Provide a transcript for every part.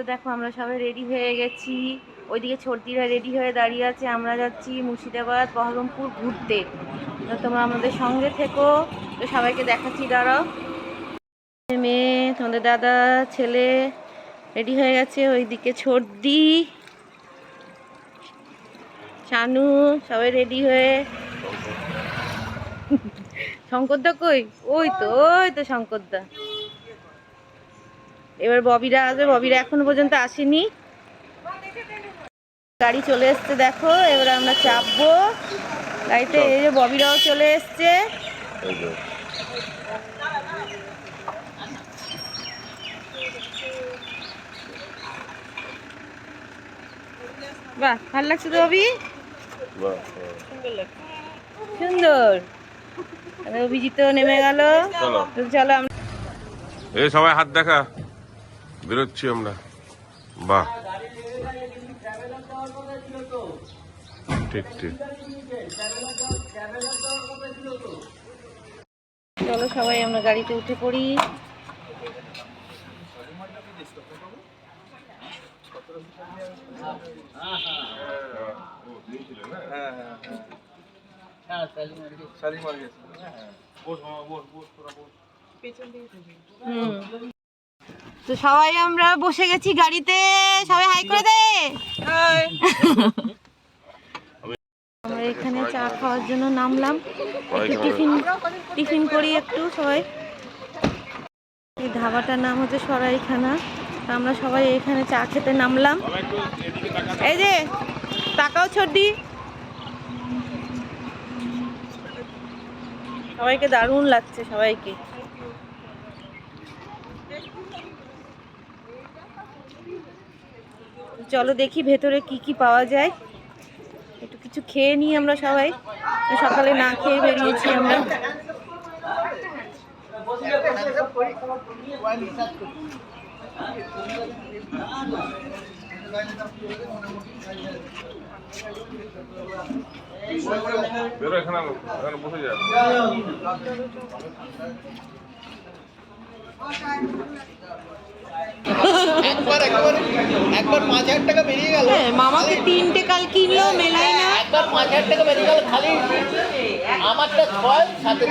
তো দেখো, আমরা সবাই রেডি হয়ে গেছি। ওইদিকে ছর্দিরা রেডি হয়ে দাঁড়িয়ে আছে। আমরা যাচ্ছি মুর্শিদাবাদ, বহরমপুর ঘুরতে। তো তোমরা আমাদের সঙ্গে থেকো। তো সবাইকে দেখাচ্ছি, দাঁড়াও। মেয়ে, তোমাদের দাদা, ছেলে রেডি হয়ে গেছে। ওইদিকে ছর্দি, শানু, সবাই রেডি হয়ে। শঙ্করদা কই? ওই তো ওই তো শঙ্করদা। এবার ববিরা আসবে। ববিরা এখনও পর্যন্ত আসেনি। গাড়ি চলে এসছে দেখো। এবার আমরা চাপবো। গাড়িতে এই যে ববিরাও চলে এসছে। বাহ ভালো লাগছে তো ববি? সুন্দর। অভিজিৎ নেমে গেল। চলো। চলো আমরা এই সবাই হাত দেখা। বেরোচ্ছি আমরা। বাহ। ঠিক ঠিক। চলো সবাই আমরা গাড়িতে উঠে পড়ি। হুম। তো সবাই আমরা বসে গেছি গাড়িতে। সবাই হাই করে দে। আমরা এখানে চা খাওয়ার জন্য নামলাম। একটু টিফিন টিফিন করি একটু সবাই। এই ধাবাটার নাম হচ্ছে সরাইখানা। তো আমরা সবাই এখানে চা খেতে নামলাম। এই যে তাকাও ছড্ডি সবাইকে দারুণ লাগছে সবাইকে। চলো দেখি ভেতরে কি কি পাওয়া যায়। একটু কিছু খেয়ে নিই আমরা সবাই। সকালে না খেয়ে বেরিয়েছি আমরা। বেরো এখানে এখানে বসে যা একবার একবার একবার পাঁচ হাজার টাকা বেরিয়ে গেল। হ্যাঁ, মামাকে তিনটে কাল কিনলো মেলায় না। একবার পাঁচ হাজার টাকা বেরিয়ে গেল খালি আমারটা ছয় সাথে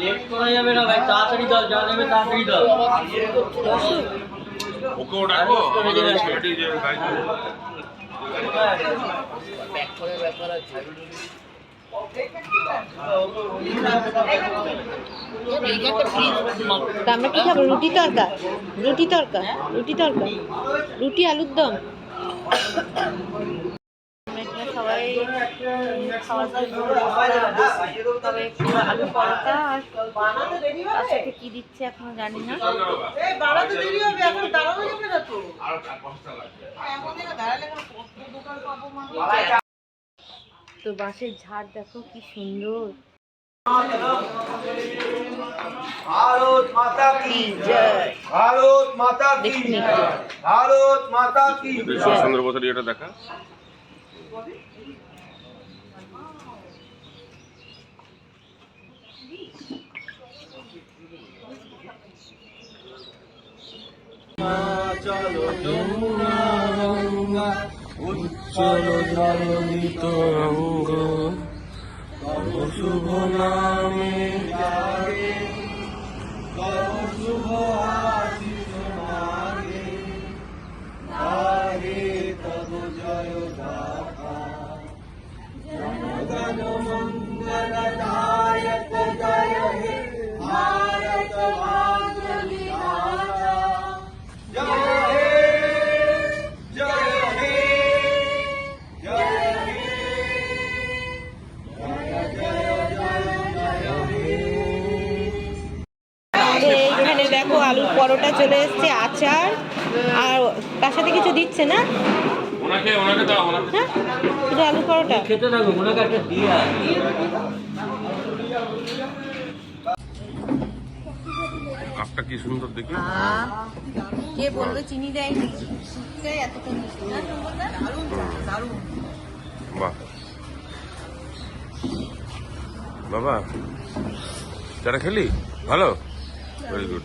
লেট করা যাবে না ভাই তাড়াতাড়ি দাও যা নেবে তাড়াতাড়ি দাও। ওকেও ডাকো। আমাদের ছেলেটি যে গাড়ি ব্যাক করে ব্যাপার আছে। তা আমরা কি খাব? রুটি তরকা রুটি তরকা রুটি তরকা রুটি আলুর দম? সবাই তবে একটু আলু পরোটা আর তার সাথে কি দিচ্ছে এখনও জানি না। তো বাঁশের ঝাড় দেখো কি সুন্দর। ভারত মাতা কি জয়। ভারত মাতা কি দেখুন ভারত মাতা কি সুন্দর বছর এটা দেখা। উজ্জ্বল জলদিত অঙ্গ শুভ নামে দেখো আলুর পরোটা চলে এসছে আচার। আর তার সাথে কিছু দিচ্ছে না? হ্যাঁ? শুধু আলু পরোটা? দিয়ে। কাপটা কি সুন্দর দেখি কে বলবে? চিনি দেয়নি সেই এতটা বাহ। বাবা চাটা খেলি? ভালো? ভেরি গুড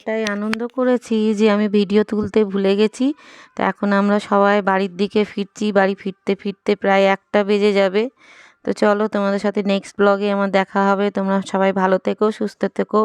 এতটাই আনন্দ করেছি যে আমি ভিডিও তুলতে ভুলে গেছি। তো এখন আমরা সবাই বাড়ির দিকে ফিরছি, বাড়ি ফিরতে ফিরতে প্রায় একটা বেজে যাবে। তো চলো তোমাদের সাথে নেক্সট ব্লগে আমার দেখা হবে। তোমরা সবাই ভালো থেকো, সুস্থ থেকো।